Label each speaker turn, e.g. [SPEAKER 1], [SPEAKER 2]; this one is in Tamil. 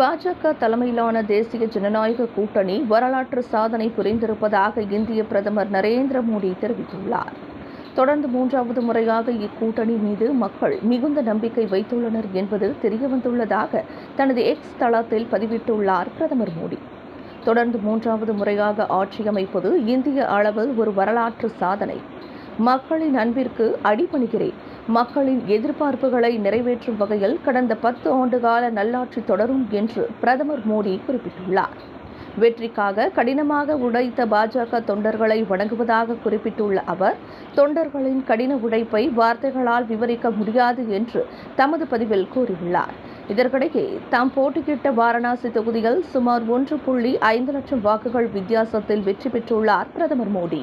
[SPEAKER 1] பாஜக தலைமையிலான தேசிய ஜனநாயக கூட்டணி வரலாற்று சாதனை புரிந்திருப்பதாக இந்திய பிரதமர் நரேந்திர மோடி தெரிவித்துள்ளார் தொடர்ந்து மூன்றாவது முறையாக இக்கூட்டணி மீது மக்கள் மிகுந்த நம்பிக்கை வைத்துள்ளனர் என்பது தெரியவந்துள்ளதாக தனது எக்ஸ் தளத்தில் பதிவிட்டுள்ளார் பிரதமர் மோடி தொடர்ந்து மூன்றாவது முறையாக ஆட்சி அமைப்பது இந்திய அளவில் ஒரு வரலாற்று சாதனை மக்களின் அன்பிற்கு அடிபணிகிறேன் மக்களின் எதிர்பார்ப்புகளை நிறைவேற்றும் வகையில் கடந்த பத்து ஆண்டுகால நல்லாட்சி தொடரும் என்று பிரதமர் மோடி குறிப்பிட்டுள்ளார் வெற்றிக்காக கடினமாக உழைத்த பாஜக தொண்டர்களை வணங்குவதாக குறிப்பிட்டுள்ள அவர் தொண்டர்களின் கடின உழைப்பை வார்த்தைகளால் விவரிக்க முடியாது என்று தமது பதிவில் கூறியுள்ளார் இதற்கிடையே தாம் போட்டியிட்ட வாரணாசி தொகுதியில் சுமார் ஒன்று புள்ளி ஐந்து லட்சம் வாக்குகள் வித்தியாசத்தில் வெற்றி பெற்றுள்ளார் பிரதமர் மோடி